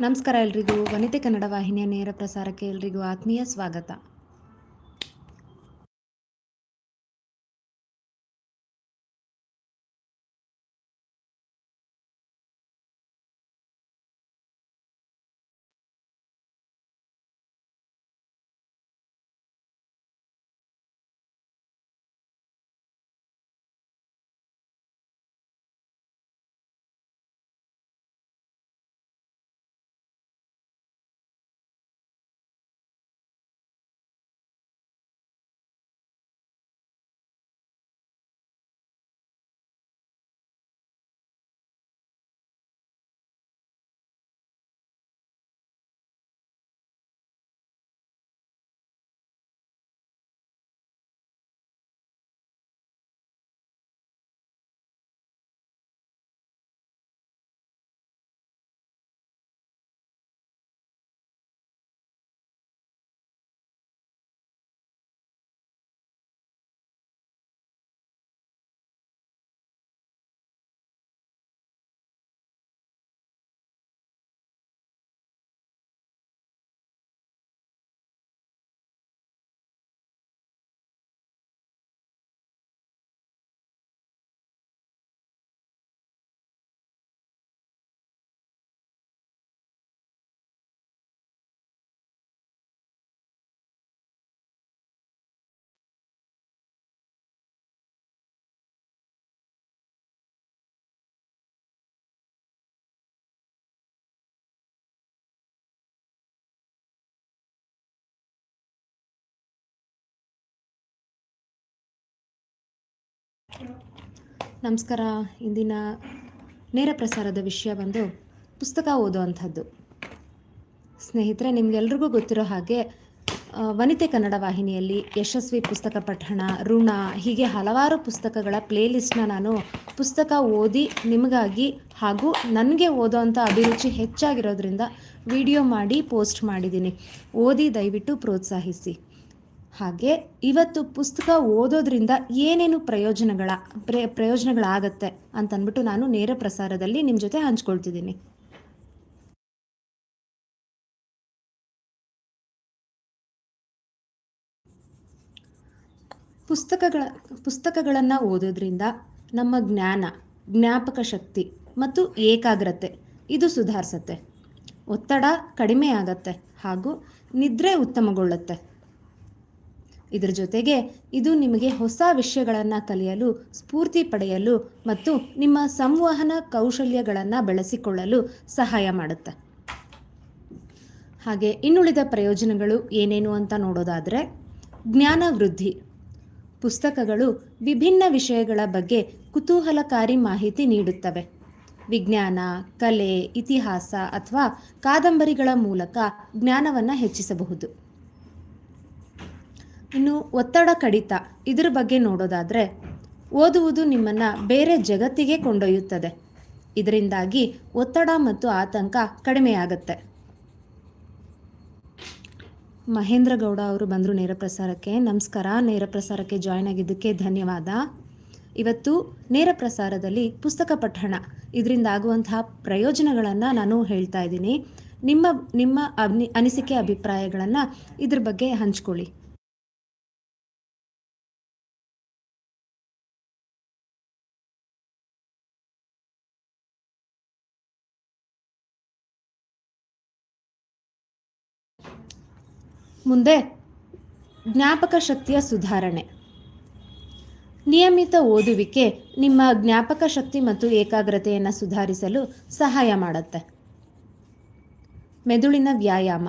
ನಮಸ್ಕಾರ ಎಲ್ರಿಗೂ. ವನಿತೆ ಕನ್ನಡ ವಾಹಿನಿಯ ನೇರ ಪ್ರಸಾರಕ್ಕೆ ಎಲ್ರಿಗೂ ಆತ್ಮೀಯ ಸ್ವಾಗತ. ನಮಸ್ಕಾರ. ಇಂದಿನ ನೇರ ಪ್ರಸಾರದ ವಿಷಯ ಬಂದು ಪುಸ್ತಕ ಓದುವಂಥದ್ದು. ಸ್ನೇಹಿತರೆ, ನಿಮಗೆಲ್ರಿಗೂ ಗೊತ್ತಿರೋ ಹಾಗೆ ವನಿತೆ ಕನ್ನಡ ವಾಹಿನಿಯಲ್ಲಿ ಯಶಸ್ವಿ ಪುಸ್ತಕ ಪಠಣ, ಋಣ, ಹೀಗೆ ಹಲವಾರು ಪುಸ್ತಕಗಳ ಪ್ಲೇಲಿಸ್ಟ್ನ ನಾನು ಪುಸ್ತಕ ಓದಿ ನಿಮಗಾಗಿ ಹಾಗೂ ನನಗೆ ಓದೋವಂಥ ಅಭಿರುಚಿ ಹೆಚ್ಚಾಗಿರೋದ್ರಿಂದ ವಿಡಿಯೋ ಮಾಡಿ ಪೋಸ್ಟ್ ಮಾಡಿದ್ದೀನಿ. ಓದಿ ದಯವಿಟ್ಟು ಪ್ರೋತ್ಸಾಹಿಸಿ. ಹಾಗೆ ಇವತ್ತು ಪುಸ್ತಕ ಓದೋದ್ರಿಂದ ಏನೇನು ಪ್ರಯೋಜನಗಳ ಪ್ರೇ, ಪ್ರಯೋಜನಗಳಾಗತ್ತೆ ಅಂತಂದ್ಬಿಟ್ಟು ನಾನು ನೇರ ಪ್ರಸಾರದಲ್ಲಿ ನಿಮ್ಮ ಜೊತೆ ಹಂಚ್ಕೊಳ್ತಿದ್ದೀನಿ. ಪುಸ್ತಕಗಳ, ಪುಸ್ತಕಗಳನ್ನು ಓದೋದ್ರಿಂದ ನಮ್ಮ ಜ್ಞಾನ, ಜ್ಞಾಪಕ ಶಕ್ತಿ ಮತ್ತು ಏಕಾಗ್ರತೆ ಇದು ಸುಧಾರಿಸತ್ತೆ. ಒತ್ತಡ ಕಡಿಮೆ ಆಗತ್ತೆ ಹಾಗೂ ನಿದ್ರೆ ಉತ್ತಮಗೊಳ್ಳುತ್ತೆ. ಇದರ ಜೊತೆಗೆ ಇದು ನಿಮಗೆ ಹೊಸ ವಿಷಯಗಳನ್ನು ಕಲಿಯಲು, ಸ್ಫೂರ್ತಿ ಪಡೆಯಲು ಮತ್ತು ನಿಮ್ಮ ಸಂವಹನ ಕೌಶಲ್ಯಗಳನ್ನು ಬೆಳೆಸಿಕೊಳ್ಳಲು ಸಹಾಯ ಮಾಡುತ್ತೆ. ಹಾಗೆ ಇನ್ನುಳಿದ ಪ್ರಯೋಜನಗಳು ಏನೇನು ಅಂತ ನೋಡೋದಾದರೆ, ಜ್ಞಾನ ವೃದ್ಧಿ. ಪುಸ್ತಕಗಳು ವಿಭಿನ್ನ ವಿಷಯಗಳ ಬಗ್ಗೆ ಕುತೂಹಲಕಾರಿ ಮಾಹಿತಿ ನೀಡುತ್ತವೆ. ವಿಜ್ಞಾನ, ಕಲೆ, ಇತಿಹಾಸ ಅಥವಾ ಕಾದಂಬರಿಗಳ ಮೂಲಕ ಜ್ಞಾನವನ್ನು ಹೆಚ್ಚಿಸಬಹುದು. ಇನ್ನು ಒತ್ತಡ ಕಡಿತ ಇದರ ಬಗ್ಗೆ ನೋಡೋದಾದರೆ ಓದುವುದು ನಿಮ್ಮನ್ನು ಬೇರೆ ಜಗತ್ತಿಗೆ ಕೊಂಡೊಯ್ಯುತ್ತದೆ. ಇದರಿಂದಾಗಿ ಒತ್ತಡ ಮತ್ತು ಆತಂಕ ಕಡಿಮೆಯಾಗುತ್ತೆ. ಮಹೇಂದ್ರ ಗೌಡ ಅವರು ಬಂದರು ನೇರ ಪ್ರಸಾರಕ್ಕೆ. ನಮಸ್ಕಾರ, ನೇರ ಪ್ರಸಾರಕ್ಕೆ ಜಾಯ್ನ್ ಆಗಿದ್ದಕ್ಕೆ ಧನ್ಯವಾದ. ಇವತ್ತು ನೇರ ಪ್ರಸಾರದಲ್ಲಿ ಪುಸ್ತಕ ಪಠಣ. ಇದರಿಂದ ಆಗುವಂತಹ ಪ್ರಯೋಜನಗಳನ್ನು ನಾನು ಹೇಳ್ತಾ ಇದ್ದೀನಿ. ನಿಮ್ಮ ನಿಮ್ಮ ಅನಿ ಅನಿಸಿಕೆ, ಅಭಿಪ್ರಾಯಗಳನ್ನು ಇದ್ರ ಬಗ್ಗೆ ಹಂಚ್ಕೊಳ್ಳಿ. ಮುಂದೆ ಜ್ಞಾಪಕ ಶಕ್ತಿಯ ಸುಧಾರಣೆ. ನಿಯಮಿತ ಓದುವಿಕೆ ನಿಮ್ಮ ಜ್ಞಾಪಕ ಶಕ್ತಿ ಮತ್ತು ಏಕಾಗ್ರತೆಯನ್ನು ಸುಧಾರಿಸಲು ಸಹಾಯ ಮಾಡುತ್ತೆ. ಮೆದುಳಿನ ವ್ಯಾಯಾಮ.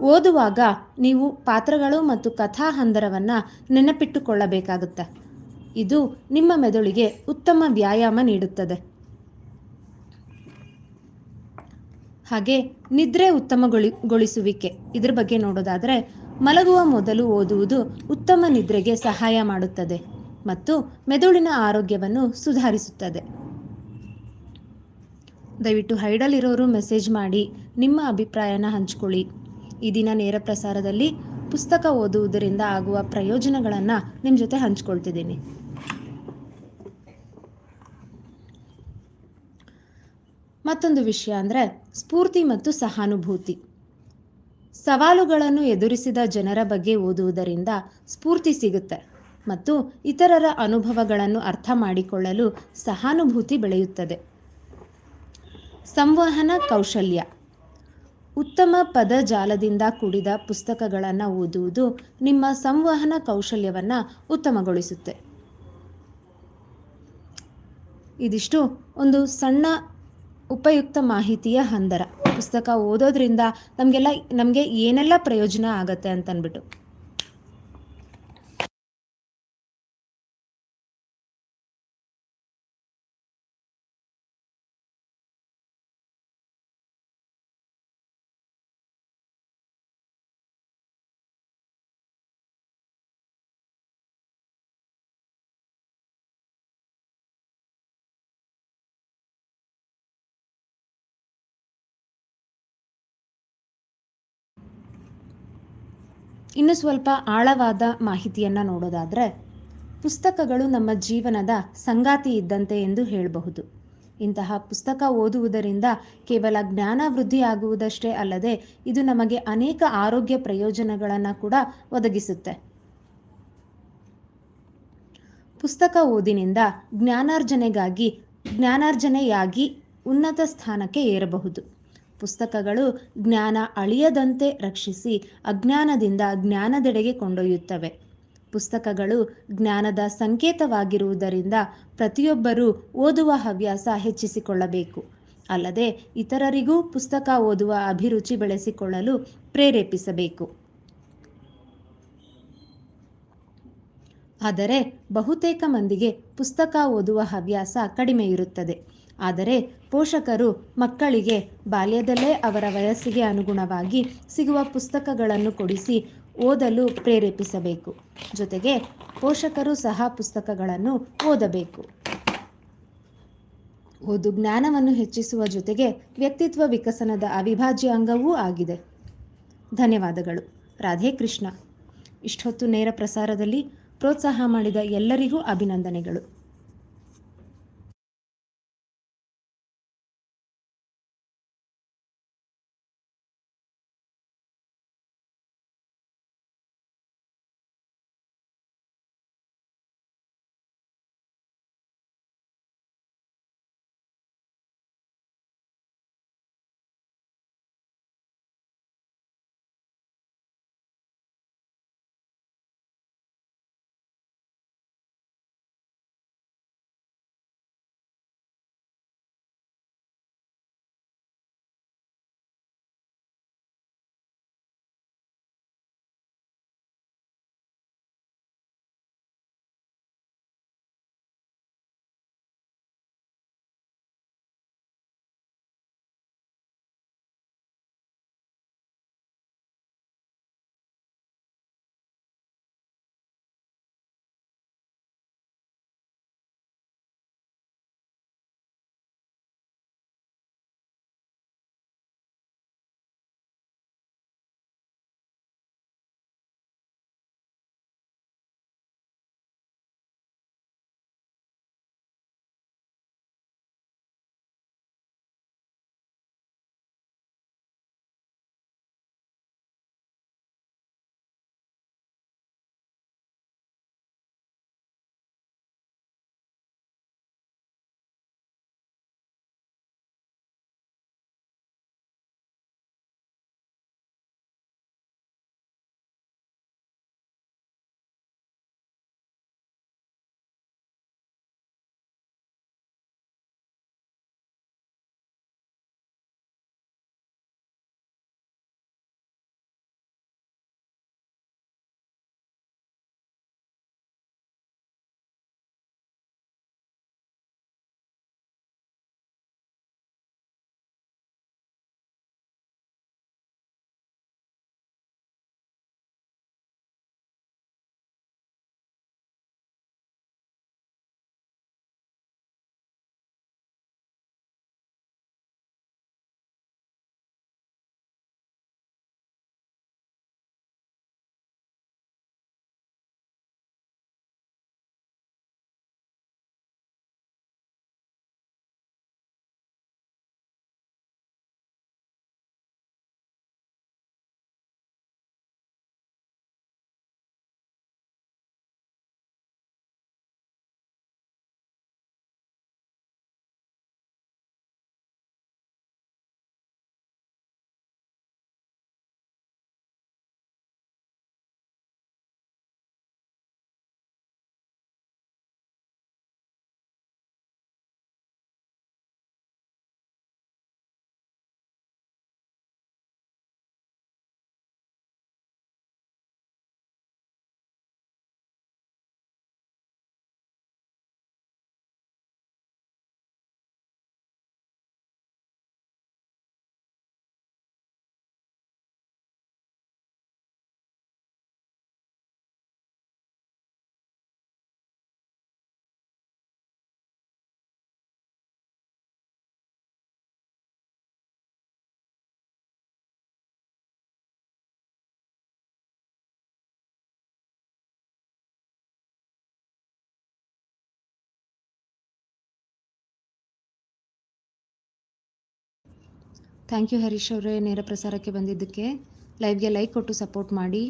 ಓದುವಾಗ ನೀವು ಪಾತ್ರಗಳು ಮತ್ತು ಕಥಾ ಹಂದರವನ್ನು ನೆನಪಿಟ್ಟುಕೊಳ್ಳಬೇಕಾಗುತ್ತೆ. ಇದು ನಿಮ್ಮ ಮೆದುಳಿಗೆ ಉತ್ತಮ ವ್ಯಾಯಾಮ ನೀಡುತ್ತದೆ. ಹಾಗೆ ನಿದ್ರೆ ಉತ್ತಮಗೊಳಿಗೊಳಿಸುವಿಕೆ ಇದ್ರ ಬಗ್ಗೆ ನೋಡೋದಾದರೆ, ಮಲಗುವ ಮೊದಲು ಓದುವುದು ಉತ್ತಮ ನಿದ್ರೆಗೆ ಸಹಾಯ ಮಾಡುತ್ತದೆ ಮತ್ತು ಮೆದುಳಿನ ಆರೋಗ್ಯವನ್ನು ಸುಧಾರಿಸುತ್ತದೆ. ದಯವಿಟ್ಟು ಹೈಡಲ್ ಇರೋರು ಮೆಸೇಜ್ ಮಾಡಿ, ನಿಮ್ಮ ಅಭಿಪ್ರಾಯನ ಹಂಚ್ಕೊಳ್ಳಿ. ಈ ದಿನ ನೇರ ಪ್ರಸಾರದಲ್ಲಿ ಪುಸ್ತಕ ಓದುವುದರಿಂದ ಆಗುವ ಪ್ರಯೋಜನಗಳನ್ನು ನಿಮ್ಮ ಜೊತೆ ಹಂಚ್ಕೊಳ್ತಿದ್ದೀನಿ. ಮತ್ತೊಂದು ವಿಷಯ ಅಂದರೆ ಸ್ಫೂರ್ತಿ ಮತ್ತು ಸಹಾನುಭೂತಿ. ಸವಾಲುಗಳನ್ನು ಎದುರಿಸಿದ ಜನರ ಬಗ್ಗೆ ಓದುವುದರಿಂದ ಸ್ಫೂರ್ತಿ ಸಿಗುತ್ತೆ ಮತ್ತು ಇತರರ ಅನುಭವಗಳನ್ನು ಅರ್ಥ ಮಾಡಿಕೊಳ್ಳಲು ಸಹಾನುಭೂತಿ ಬೆಳೆಯುತ್ತದೆ. ಸಂವಹನ ಕೌಶಲ್ಯ. ಉತ್ತಮ ಪದಜಾಲದಿಂದ ಕೂಡಿದ ಪುಸ್ತಕಗಳನ್ನು ಓದುವುದು ನಿಮ್ಮ ಸಂವಹನ ಕೌಶಲ್ಯವನ್ನು ಉತ್ತಮಗೊಳಿಸುತ್ತೆ. ಇದಿಷ್ಟು ಒಂದು ಸಣ್ಣ ಉಪಯುಕ್ತ ಮಾಹಿತಿಯ ಹಂದರ. ಪುಸ್ತಕ ಓದೋದ್ರಿಂದ ನಮಗೆಲ್ಲ ನಮಗೆ ಏನೆಲ್ಲ ಪ್ರಯೋಜನ ಆಗತ್ತೆ ಅಂತನ್ಬಿಟ್ಟು. ಇನ್ನು ಸ್ವಲ್ಪ ಆಳವಾದ ಮಾಹಿತಿಯನ್ನು ನೋಡೋದಾದರೆ, ಪುಸ್ತಕಗಳು ನಮ್ಮ ಜೀವನದ ಸಂಗಾತಿ ಇದ್ದಂತೆ ಎಂದು ಹೇಳಬಹುದು. ಇಂತಹ ಪುಸ್ತಕ ಓದುವುದರಿಂದ ಕೇವಲ ಜ್ಞಾನ ವೃದ್ಧಿಯಾಗುವುದಷ್ಟೇ ಅಲ್ಲದೆ ಇದು ನಮಗೆ ಅನೇಕ ಆರೋಗ್ಯ ಪ್ರಯೋಜನಗಳನ್ನು ಕೂಡ ಒದಗಿಸುತ್ತೆ. ಪುಸ್ತಕ ಓದಿನಿಂದ ಜ್ಞಾನಾರ್ಜನೆಗಾಗಿ, ಜ್ಞಾನಾರ್ಜನೆಯಾಗಿ ಉನ್ನತ ಸ್ಥಾನಕ್ಕೆ ಏರಬಹುದು. ಪುಸ್ತಕಗಳು ಜ್ಞಾನ ಅಳಿಯದಂತೆ ರಕ್ಷಿಸಿ ಅಜ್ಞಾನದಿಂದ ಜ್ಞಾನದೆಡೆಗೆ ಕೊಂಡೊಯ್ಯುತ್ತವೆ. ಪುಸ್ತಕಗಳು ಜ್ಞಾನದ ಸಂಕೇತವಾಗಿರುವುದರಿಂದ ಪ್ರತಿಯೊಬ್ಬರೂ ಓದುವ ಹವ್ಯಾಸ ಹೆಚ್ಚಿಸಿಕೊಳ್ಳಬೇಕು. ಅಲ್ಲದೆ ಇತರರಿಗೂ ಪುಸ್ತಕ ಓದುವ ಅಭಿರುಚಿ ಬೆಳೆಸಿಕೊಳ್ಳಲು ಪ್ರೇರೇಪಿಸಬೇಕು. ಆದರೆ ಬಹುತೇಕ ಮಂದಿಗೆ ಪುಸ್ತಕ ಓದುವ ಹವ್ಯಾಸ ಕಡಿಮೆ ಇರುತ್ತದೆ ಆದರೆ ಪೋಷಕರು ಮಕ್ಕಳಿಗೆ ಬಾಲ್ಯದಲ್ಲೇ ಅವರ ವಯಸ್ಸಿಗೆ ಅನುಗುಣವಾಗಿ ಸಿಗುವ ಪುಸ್ತಕಗಳನ್ನು ಕೊಡಿಸಿ ಓದಲು ಪ್ರೇರೇಪಿಸಬೇಕು. ಜೊತೆಗೆ ಪೋಷಕರು ಸಹ ಪುಸ್ತಕಗಳನ್ನು ಓದಬೇಕು. ಓದು ಜ್ಞಾನವನ್ನು ಹೆಚ್ಚಿಸುವ ಜೊತೆಗೆ ವ್ಯಕ್ತಿತ್ವ ವಿಕಸನದ ಅವಿಭಾಜ್ಯ ಅಂಗವೂ ಆಗಿದೆ. ಧನ್ಯವಾದಗಳು. ರಾಧೆ ಕೃಷ್ಣ. ಇಷ್ಟೊತ್ತು ನೇರ ಪ್ರಸಾರದಲ್ಲಿ ಪ್ರೋತ್ಸಾಹ ಮಾಡಿದ ಎಲ್ಲರಿಗೂ ಅಭಿನಂದನೆಗಳು. ಥ್ಯಾಂಕ್ ಯು ಹರೀಶ್ ಅವರೇ ನೇರ ಪ್ರಸಾರಕ್ಕೆ ಬಂದಿದ್ದಕ್ಕೆ. ಲೈವ್ಗೆ ಲೈಕ್ ಕೊಟ್ಟು ಸಪೋರ್ಟ್ ಮಾಡಿ.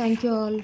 Thank you all